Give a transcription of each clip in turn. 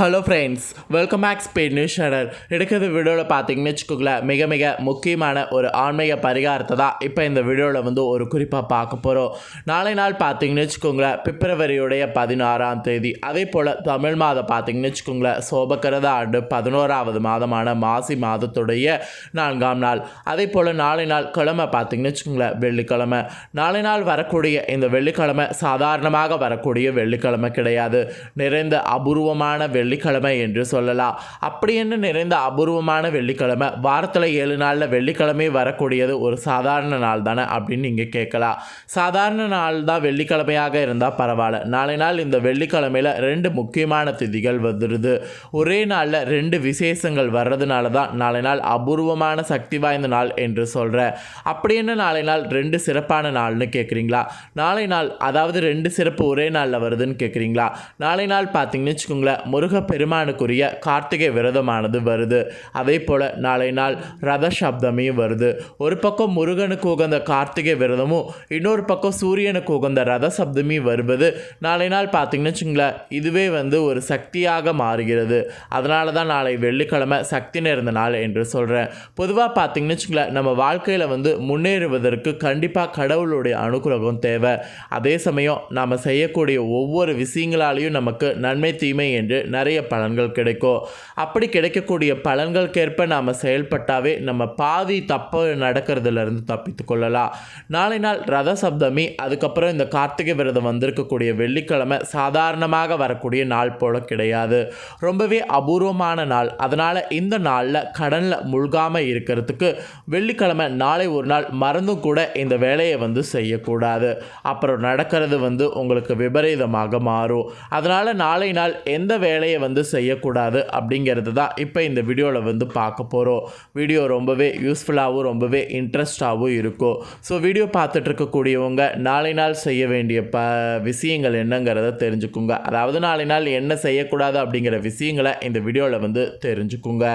Hello friends welcome back speed news channel எடுக்கிறது வீடியோவில் பார்த்தீங்கன்னு வச்சுக்கோங்களேன் மிக மிக முக்கியமான ஒரு ஆன்மீக பரிகாரத்தை தான் இப்போ இந்த வீடியோவில் வந்து ஒரு குறிப்பாக பார்க்க போகிறோம் நாளை நாள் பார்த்தீங்கன்னு வச்சுக்கோங்களேன் பிப்ரவரியுடைய பதினாறாம் தேதி. அதே போல் தமிழ் மாதம் பார்த்தீங்கன்னு வச்சுக்கோங்களேன் சோபக்கிரத ஆண்டு பதினோராவது மாதமான மாசி மாதத்துடைய நான்காம் நாள். அதே போல் நாளை நாள் கிழமை பார்த்தீங்கன்னு வச்சுக்கோங்களேன் வெள்ளிக்கிழமை. நாளை நாள் வரக்கூடிய இந்த வெள்ளிக்கிழமை சாதாரணமாக வரக்கூடிய வெள்ளிக்கிழமை கிடையாது. நிறைந்த அபூர்வமான வெள்ளிக்கிழமை என்று சொல்லலாம். அப்படி என்ன நிறைந்த அபூர்வமான வெள்ளிக்கிழமை வாரத்தில் ஏழு நாளில் வெள்ளிக்கிழமை வரக்கூடியது ஒரு சாதாரண நாள் தானே அப்படின்னு நீங்கள் கேட்கலாம். சாதாரண நாள் தான் வெள்ளிக்கிழமையாக இருந்தால் பரவாயில்ல. நாளை நாள் இந்த வெள்ளிக்கிழமையில் ரெண்டு முக்கியமான திதிகள் வந்துடுது ஒரே நாளில் ரெண்டு விசேஷங்கள் வர்றதுனால தான் நாளை நாள் அபூர்வமான சக்தி வாய்ந்த நாள் என்று சொல்கிறேன் அப்படி என்ன நாளை நாள் ரெண்டு சிறப்பான நாள்னு கேட்குறீங்களா? நாளை நாள் அதாவது ரெண்டு சிறப்பு ஒரே நாளில் வருதுன்னு கேட்குறீங்களா? நாளை நாள் பார்த்தீங்கன்னு வச்சுக்கோங்களேன் முருகப்பெருமானுக்குரிய கார்த்திகை விரதமானது வருது. அதே போல் நாளை நாள் ரத சப்தமியும் வருது. ஒரு பக்கம் முருகனுக்கு உகந்த கார்த்திகை விரதமும் இன்னொரு பக்கம் சூரியனுக்கு உகந்த ரத சப்தமியும் வருவது. நாளை நாள் பார்த்தீங்கன்னு வச்சுங்களேன் இதுவே வந்து ஒரு சக்தியாக மாறுகிறது. அதனால தான் நாளை வெள்ளிக்கிழமை சக்தி நிறைந்த நாள் என்று சொல்கிறேன் பொதுவாக பார்த்தீங்கன்னு வச்சுங்களேன் நம்ம வாழ்க்கையில் வந்து முன்னேறுவதற்கு கண்டிப்பாக கடவுளுடைய அனுகிரகம் தேவை. அதே சமயம் நாம் செய்யக்கூடிய ஒவ்வொரு விஷயங்களாலையும் நமக்கு நன்மை தீமை என்று நிறைய பலன்கள் கிடைக்கும். அப்படி கிடைக்கக்கூடிய பலன்களுக்கேற்ப நாம் செயல்பட்டாவே நம்ம பாதி தப்பு நடக்கிறதுலேருந்து தப்பித்து கொள்ளலாம். நாளை நாள் ரத சப்தமி அதுக்கப்புறம் இந்த கார்த்திகை விரதம் வந்திருக்கக்கூடிய வெள்ளிக்கிழமை சாதாரணமாக வரக்கூடிய நாள் போல கிடையாது. ரொம்பவே அபூர்வமான நாள். அதனால் இந்த நாளில் கடனில் முழுகாமல் இருக்கிறதுக்கு வெள்ளிக்கிழமை நாளை ஒரு நாள் மறந்தும் கூட இந்த வேலையை வந்து செய்யக்கூடாது. அப்புறம் நடக்கிறது வந்து உங்களுக்கு விபரீதமாக மாறும். அதனால் நாளை நாள் எந்த வேலையை வந்து செய்யக்கூடாது அப்படிங்கிறது தான் இப்போ இந்த வீடியோவில் வந்து பார்க்க போகிறோம். வீடியோ ரொம்பவே யூஸ்ஃபுல்லாகவும் ரொம்பவே இன்ட்ரெஸ்டாகவும் இருக்கும். ஸோ வீடியோ பார்த்துட்டு இருக்கக்கூடியவங்க நாளை நாள் செய்ய வேண்டிய ப விஷயங்கள் என்னங்கிறத தெரிஞ்சுக்குங்க. அதாவது நாளை நாள் என்ன செய்யக்கூடாது அப்படிங்கிற விஷயங்களை இந்த வீடியோவில் வந்து தெரிஞ்சுக்குங்க.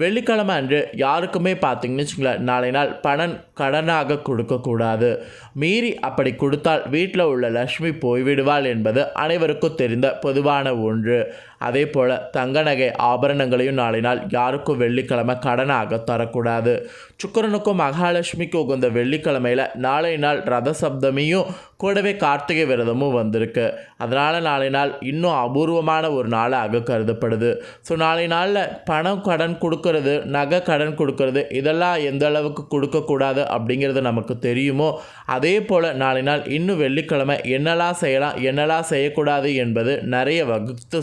வெள்ளிக்கிழமை அன்று யாருக்குமே பார்த்தீங்கன்னு வச்சுங்களேன் நாளை நாள் பணம் கடனாக கொடுக்கக்கூடாது. மீறி அப்படி கொடுத்தால் வீட்டில் உள்ள லக்ஷ்மி போய்விடுவாள் என்பது அனைவருக்கும் தெரிந்த பொதுவான ஒன்று. அதே போல் தங்க நகை ஆபரணங்களையும் நாளை நாள் யாருக்கும் வெள்ளிக்கிழமை கடனாக தரக்கூடாது. சுக்கரனுக்கும் மகாலட்சுமிக்கும் உகந்த வெள்ளிக்கிழமையில் நாளை நாள் ரத சப்தமியும் கூடவே கார்த்திகை விரதமும் வந்திருக்கு. அதனால் நாளை நாள் இன்னும் அபூர்வமான ஒரு நாளாக கருதப்படுது. ஸோ நாளை நாளில் பணம் கடன் கொடுக்கறது நகை கடன் கொடுக்கறது இதெல்லாம் எந்த அளவுக்கு கொடுக்கக்கூடாது அப்படிங்கிறது நமக்கு தெரியுமோ? அதே போல் நாளை நாள் இன்னும் வெள்ளிக்கிழமை என்னெல்லாம் செய்யலாம் என்னெல்லாம் செய்யக்கூடாது என்பது நிறைய வகுத்து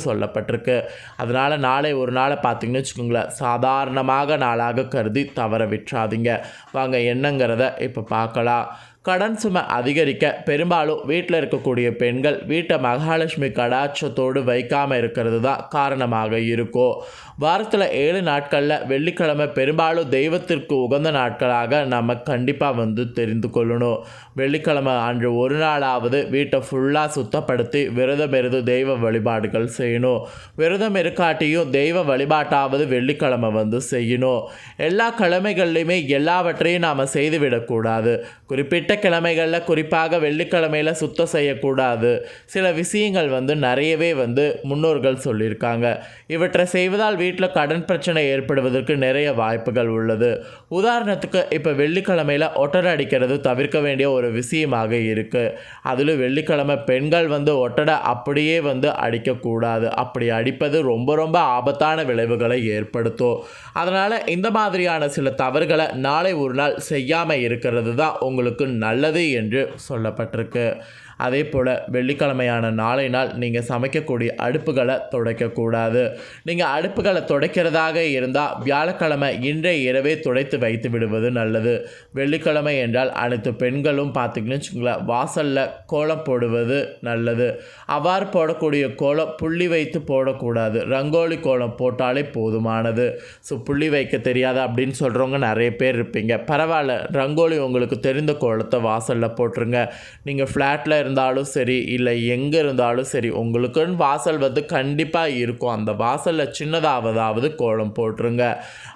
சொல்லப்பட்டிருக்கு அதனால் நாளை ஒரு நாளை பார்த்தீங்கன்னு வச்சுக்கோங்களேன் சாதாரணமாக நாளாக கருதி தவற விட்டுறாதீங்க. வாங்க என்னங்கிறத இப்போ பார்க்கலாம். கடன் சுமை அதிகரிக்க பெரும்பாலும் வீட்டில் இருக்கக்கூடிய பெண்கள் வீட்டை மகாலட்சுமி கடாட்சத்தோடு வைக்காமல் இருக்கிறது தான் காரணமாக இருக்கும் வாரத்தில் ஏழு நாட்களில் வெள்ளிக்கிழமை பெரும்பாலும் தெய்வத்திற்கு உகந்த நாட்களாக நம்ம கண்டிப்பாக வந்து தெரிந்து கொள்ளணும். வெள்ளிக்கிழமை அன்று ஒரு நாளாவது வீட்டை ஃபுல்லாக சுத்தப்படுத்தி விரதம் இருந்து தெய்வ வழிபாடுகள் செய்யணும். விரதம் இருக்காட்டியும் தெய்வ வழிபாட்டாவது வெள்ளிக்கிழமை வந்து செய்யணும். எல்லா கிழமைகள்லையுமே எல்லாவற்றையும் நாம் செய்துவிடக்கூடாது. குறிப்பிட்ட கிழமைகளில் குறிப்பாக வெள்ளிக்கிழமையில் சுத்தம் செய்யக்கூடாது. சில விஷயங்கள் வந்து நிறையவே வந்து முன்னோர்கள் சொல்லியிருக்காங்க. இவற்றை செய்வதால் வீட்டில் கடன் பிரச்சனை ஏற்படுவதற்கு நிறைய வாய்ப்புகள் உள்ளது. உதாரணத்துக்கு இப்போ வெள்ளிக்கிழமையில் ஒட்டடை அடிக்கிறது தவிர்க்க வேண்டிய ஒரு விஷயமாக இருக்குது அதில் வெள்ளிக்கிழமை பெண்கள் வந்து ஒட்டடை அப்படியே வந்து அடிக்கக்கூடாது. அப்படி அடிப்பது ரொம்ப ரொம்ப ஆபத்தான விளைவுகளை ஏற்படுத்தும். அதனால் இந்த மாதிரியான சில தவறுகளை நாளை ஒரு நாள் செய்யாமல் இருக்கிறது தான் உங்களுக்கு நல்லது என்று சொல்லப்பட்டிருக்கு. அதே போல் வெள்ளிக்கிழமையான நாளை நாள் நீங்கள் சமைக்கக்கூடிய அடுப்புகளை துடைக்கக்கூடாது. நீங்கள் அடுப்புகளை துடைக்கிறதாக இருந்தால் வியாழக்கிழமை இன்றைய இரவே துடைத்து வைத்து விடுவது நல்லது. வெள்ளிக்கிழமை என்றால் அனைத்து பெண்களும் பார்த்திங்கன்னு வச்சுங்களேன் வாசலில் கோலம் போடுவது நல்லது. அவ்வாறு போடக்கூடிய கோலம் புள்ளி வைத்து போடக்கூடாது. ரங்கோலி கோலம் போட்டாலே போதுமானது. ஸோ புள்ளி வைக்க தெரியாது அப்படின்னு சொல்கிறவங்க நிறைய பேர் இருப்பீங்க. பரவாயில்ல ரங்கோலி உங்களுக்கு தெரிந்த கோலத்தை வாசலில் போட்டுருங்க. நீங்கள் ஃப்ளாட்டில் இருந்தாலும் சரி இல்லை எங்கே இருந்தாலும் சரி உங்களுக்குன்னு வாசல் வந்து கண்டிப்பாக இருக்கும். அந்த வாசலில் சின்னதாவதாவது கோலம் போட்டுருங்க.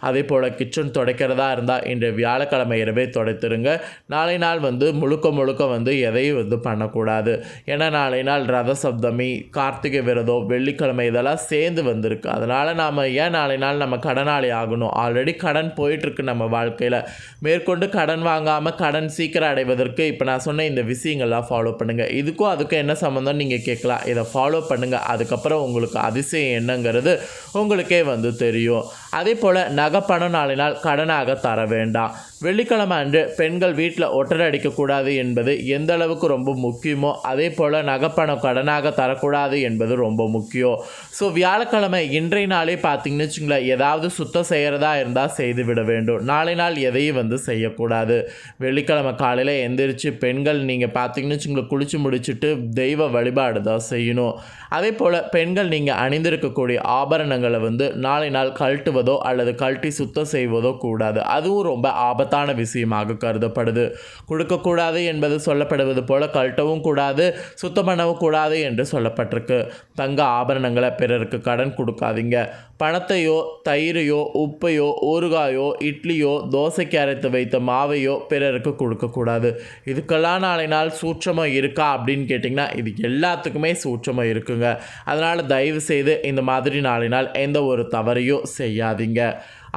அதே போல் கிச்சன் துடைக்கிறதா இருந்தால் இன்றைய வியாழக்கிழமை இரவே துடைத்துருங்க. நாளை நாள் வந்து முழுக்க முழுக்க வந்து எதையும் வந்து பண்ணக்கூடாது. ஏன்னா நாளை நாள் ரத சப்தமி கார்த்திகை விரதம் வெள்ளிக்கிழமை இதெல்லாம் சேர்ந்து வந்திருக்கு. அதனால் நாம் ஏன் நாளை நாள் நம்ம கடனாளி ஆகணும்? ஆல்ரெடி கடன் போயிட்டுருக்கு நம்ம வாழ்க்கையில். மேற்கொண்டு கடன் வாங்காமல் கடன் சீக்கிரம் அடைவதற்கு இப்போ நான் சொன்ன இந்த விஷயங்கள்லாம் ஃபாலோ பண்ணுங்கள் இதுக்கும் அதுக்கும் என்ன சம்மந்தம் நீங்கள் கேட்கலாம். இதை ஃபாலோ பண்ணுங்கள் அதுக்கப்புறம் உங்களுக்கு அதிசயம் என்னங்கிறது உங்களுக்கே வந்து தெரியும். அதே போல் நகை பணம் நாளை நாள் கடனாக தர வேண்டாம். வெள்ளிக்கிழமை அன்று பெண்கள் வீட்டில் ஒட்டடை அடிக்கக்கூடாது என்பது எந்த அளவுக்கு ரொம்ப முக்கியமோ அதே போல் நகைப்பணம் கடனாக தரக்கூடாது என்பது ரொம்ப முக்கியம். ஸோ வியாழக்கிழமை இன்றைய நாளே பார்த்தீங்கன்னு வச்சுங்களேன் ஏதாவது சுத்தம் செய்கிறதா இருந்தால் செய்து விட வேண்டும். நாளை நாள் எதையும் வந்து செய்யக்கூடாது. வெள்ளிக்கிழமை காலையில் எந்திரிச்சு பெண்கள் நீங்கள் பார்த்தீங்கன்னு வச்சுங்களேன் குளிச்சு முடிச்சுட்டு தெய்வ வழிபாடு தான் செய்யணும். அதே போல் பெண்கள் நீங்கள் அணிந்திருக்கக்கூடிய ஆபரணங்களை வந்து நாளை நாள் கழட்டுவதோ அல்லது கழட்டி சுத்தம் செய்வதோ கூடாது. அதுவும் ரொம்ப ஆபத்தான விஷயமாக கருதப்படுது. கொடுக்கக்கூடாது என்பது சொல்லப்படுவது போல கழட்டவும் கூடாது சுத்தம் பண்ணவும் கூடாது என்று சொல்லப்பட்டிருக்கு. தங்க ஆபரணங்களை பிறருக்கு கடன் கொடுக்காதீங்க. பணத்தையோ தயிரையோ உப்பையோ ஊறுகாயோ இட்லியோ தோசைக்கு அரைத்து வைத்த மாவையோ பிறருக்கு கொடுக்கக்கூடாது. இதுக்கெல்லாம் நாளை நாள் சூட்சமாக இருக்கா அப்படின்னு கேட்டிங்கன்னா இது எல்லாத்துக்குமே சூட்சமாக இருக்குங்க. அதனால் தயவு செய்து இந்த மாதிரி நாளை நாள் எந்த ஒரு தவறையும் செய்யாதீங்க.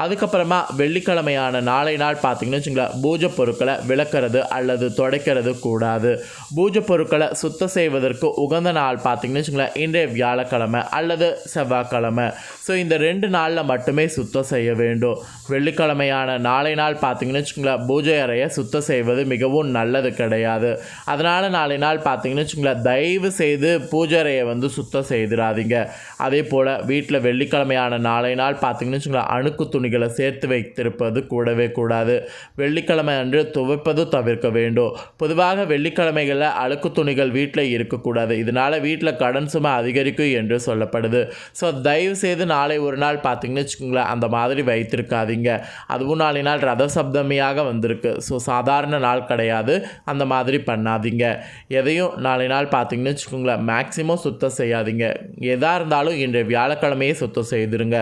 அதுக்கப்புறமா வெள்ளிக்கிழமையான நாளை நாள் பார்த்தீங்கன்னு வச்சுங்களேன் பூஜை பொருட்களை விளக்குறது அல்லது துடைக்கிறது கூடாது. பூஜை பொருட்களை சுத்தம் செய்வதற்கு உகந்த நாள் பார்த்தீங்கன்னு வச்சுங்களேன் இன்றைய வியாழக்கிழமை அல்லது செவ்வாய்க்கிழமை. ஸோ இந்த ரெண்டு நாளில் மட்டுமே சுத்தம் செய்ய வேண்டும். வெள்ளிக்கிழமையான நாளை நாள் பார்த்தீங்கன்னு வச்சுங்களேன் பூஜை அறையை சுத்தம் செய்வது மிகவும் நல்லது கிடையாது. அதனால் நாளை நாள் பார்த்தீங்கன்னு வச்சுங்களேன் தயவு செய்து பூஜை அறையை வந்து சுத்தம் செய்திடாதீங்க அதே போல் வீட்டில் வெள்ளிக்கிழமையான நாளை நாள் பார்த்தீங்கன்னு வச்சுங்களேன் அணுக்கு துணி துணிகளை சேர்த்து வைத்திருப்பது கூடவே கூடாது. வெள்ளிக்கிழமை அன்று துவைப்பது தவிர்க்க வேண்டும். பொதுவாக வெள்ளிக்கிழமைகளில் அழுக்கு துணிகள் வீட்டில் இருக்கக்கூடாது. இதனால் வீட்டில் கடன் சுமை அதிகரிக்கும் என்று சொல்லப்படுது. ஸோ தயவு செய்து நாளை ஒரு நாள் பார்த்தீங்கன்னு வச்சுக்கோங்களேன் அந்த மாதிரி வைத்திருக்காதீங்க. அதுவும் நாளை நாள் ரத சப்தமியாக வந்திருக்கு. ஸோ சாதாரண நாள் கிடையாது. அந்த மாதிரி பண்ணாதீங்க. எதையும் நாளை நாள் பார்த்தீங்கன்னு வச்சுக்கோங்களேன் மேக்ஸிமம் சுத்தம் செய்யாதீங்க. எதாக இருந்தாலும் இன்றைய வியாழக்கிழமையே சுத்தம் செய்திருங்க.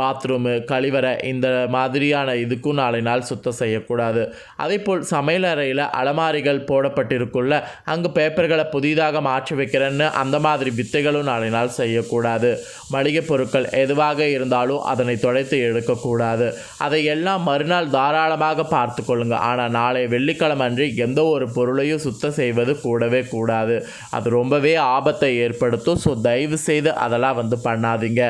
பாத்ரூமு கழிவறை இந்த மாதிரியான இதுக்கும் நாளை நாள் சுத்தம் செய்யக்கூடாது. அதேபோல் சமையல் அறையில் அலமாரிகள் போடப்பட்டிருக்குள்ள அங்கு பேப்பர்களை புதிதாக மாற்றி வைக்கிறேன்னு அந்த மாதிரி வித்தைகளும் நாளை நாள் செய்யக்கூடாது. மளிகை பொருட்கள் எதுவாக இருந்தாலும் அதனை தொலைத்து எடுக்கக்கூடாது. அதை எல்லாம் மறுநாள் தாராளமாக பார்த்து கொள்ளுங்க. ஆனால் நாளை வெள்ளிக்கிழமை அன்று எந்த ஒரு பொருளையும் சுத்தம் செய்வது கூடவே கூடாது. அது ரொம்பவே ஆபத்தை ஏற்படுத்தும். ஸோ தயவு செய்து அதெல்லாம் வந்து பண்ணாதீங்க.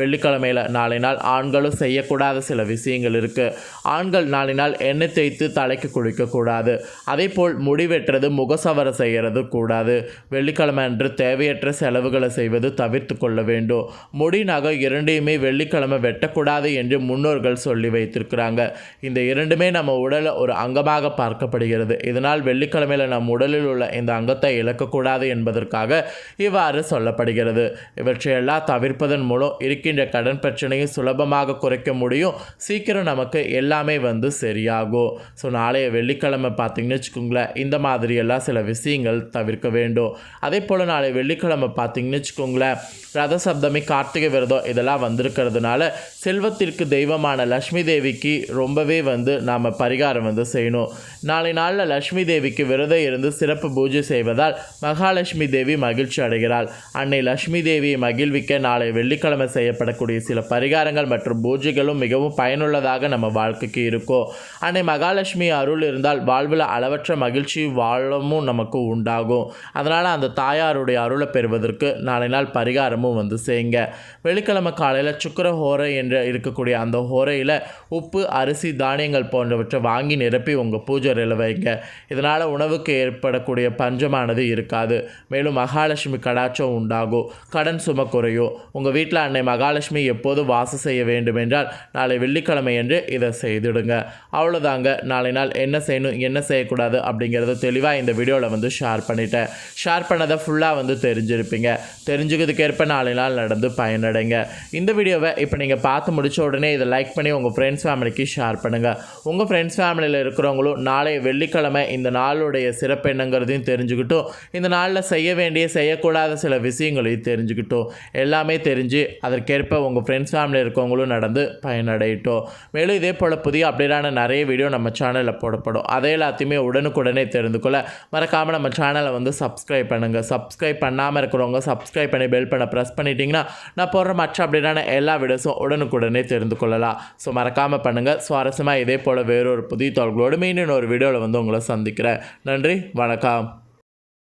வெள்ளிக்கிழமையில் நாளை நாள் ஆண்களும் செய்யக்கூடாத சில விஷயங்கள் இருக்குது ஆண்கள் நாளை நாள் எண்ணெய் தேய்த்து தலைக்கு குளிக்கக்கூடாது அதே போல் முடி வெட்டுறது முகசவரை செய்கிறது கூடாது. வெள்ளிக்கிழமை அன்று தேவையற்ற செலவுகளை செய்வது தவிர்த்து கொள்ள வேண்டும். முடி நகை இரண்டையுமே வெள்ளிக்கிழமை வெட்டக்கூடாது என்று முன்னோர்கள் சொல்லி வைத்திருக்கிறாங்க. இந்த இரண்டுமே நம்ம உடலை ஒரு அங்கமாக பார்க்கப்படுகிறது. இதனால் வெள்ளிக்கிழமையில் நம் உடலில் உள்ள இந்த அங்கத்தை இழக்கக்கூடாது என்பதற்காக இவ்வாறு சொல்லப்படுகிறது. இவற்றையெல்லாம் தவிர்ப்பதன் மூலம் இருக்கின்ற கடன் பிரச்சனையை சுலபமாக குறைக்க முடியும். சீக்கிரம் நமக்கு எல்லாமே வந்து சரியாகும். ஸோ நாளைய வெள்ளிக்கிழமை பார்த்தீங்கன்னு வச்சுக்கோங்களேன் இந்த மாதிரியெல்லாம் சில விஷயங்கள் தவிர்க்க வேண்டும். அதே போல் நாளை வெள்ளிக்கிழமை பார்த்தீங்கன்னு வச்சுக்கோங்களேன் ரத சப்தமி கார்த்திகை விரதம் இதெல்லாம் வந்திருக்கிறதுனால செல்வத்திற்கு தெய்வமான லக்ஷ்மி தேவிக்கு ரொம்பவே வந்து நாம் பரிகாரம் வந்து செய்யணும். நாளை நாளில் லக்ஷ்மி தேவிக்கு விரதம் இருந்து சிறப்பு பூஜை செய்வதால் மகாலட்சுமி தேவி மகிழ்ச்சி அடைகிறாள். அன்னை லக்ஷ்மி தேவியை மகிழ்விக்க நாளை வெள்ளிக்கிழமை செய்யப்படக்கூடிய சில பரிகாரங்கள் மற்றும் பூஜைகளும் மிகவும் பயனுள்ளதாக நம்ம வாழ்க்கைக்கு இருக்கும் அன்னை மகாலட்சுமி அருள் இருந்தால் வாழ்வில் அளவற்ற மகிழ்ச்சி வாழமும் நமக்கு உண்டாகும். அதனால் அந்த தாயாருடைய அருளை பெறுவதற்கு நாளை நாள் பரிகாரமும் வந்து செய்யுங்க. வெள்ளிக்கிழமை காலையில் சுக்கர ஹோரை என்று இருக்கக்கூடிய அந்த ஹோரையில் உப்பு அரிசி தானியங்கள் போன்றவற்றை வாங்கி நிரப்பி உங்கள் பூஜை அறையில் வைங்க. இதனால் உணவுக்கு ஏற்படக்கூடிய பஞ்சமானது இருக்காது. மேலும் மகாலட்சுமி கடாட்சம் உண்டாகும். கடன் சும குறையும் உங்கள் வீட்டில் அன்னை மகாலட்சுமி எப்போது வாசம் செய்ய வேண்டும் என்றால் நாளை வெள்ளிக்கிழமை என்று இதை செய்துடுங்க. அவ்வளோதாங்க நாளை நாள் என்ன செய்யணும் என்ன செய்யக்கூடாது அப்படிங்கிறத தெளிவாக இந்த வீடியோவில் வந்து ஷேர் பண்ணிட்டேன். ஷேர் பண்ணதை ஃபுல்லாக வந்து தெரிஞ்சிருப்பீங்க. தெரிஞ்சுக்கிறதுக்கேற்ப நாளை நாள் நடந்து பயனடைங்க. இந்த வீடியோவை இப்போ நீங்கள் பார்த்து முடிச்ச உடனே இதை லைக் பண்ணி உங்கள் ஃப்ரெண்ட்ஸ் ஃபேமிலிக்கு ஷேர் பண்ணுங்கள் உங்கள் ஃப்ரெண்ட்ஸ் ஃபேமிலியில் இருக்கிறவங்களும் நாளை வெள்ளிக்கிழமை இந்த நாளுடைய சிறப்பு என்னங்கிறதையும் தெரிஞ்சுக்கிட்டும் இந்த நாளில் செய்ய வேண்டிய செய்யக்கூடாத சில விஷயங்களையும் தெரிஞ்சுக்கிட்டும். எல்லாமே தெரிஞ்சு அதற்கேற்ப உங்கள் ஃப்ரெண்ட்ஸ் ஃபேமிலியில் இருக்கவங்களும் நடந்து பயனடையட்டும் மேலும் இதே போல் புதிய அப்டேட்டான நிறைய வீடியோ நம்ம சேனலில் போடப்படும். அதை எல்லாத்தையுமே உடனுக்குடனே தெரிந்து கொள்ள மறக்காமல் நம்ம சேனலை வந்து சப்ஸ்கிரைப் பண்ணுங்கள் சப்ஸ்கிரைப் பண்ணாமல் இருக்கிறவங்க சப்ஸ்கிரைப் பண்ணி பெல் பண்ண ப்ரெஸ் பண்ணிட்டீங்கன்னா நான் போடுற மற்ற அப்டேட்டான எல்லா வீடியோஸும் உடனுக்குடனே தெரிந்து கொள்ளலாம். ஸோ மறக்காமல் பண்ணுங்கள் சுவாரஸ்யமாக இதே போல் வேறொரு புதிய தோல்களோடு மீண்டும் ஒரு வீடியோவில் வந்து உங்களை சந்திக்கிறேன். நன்றி. வணக்கம்.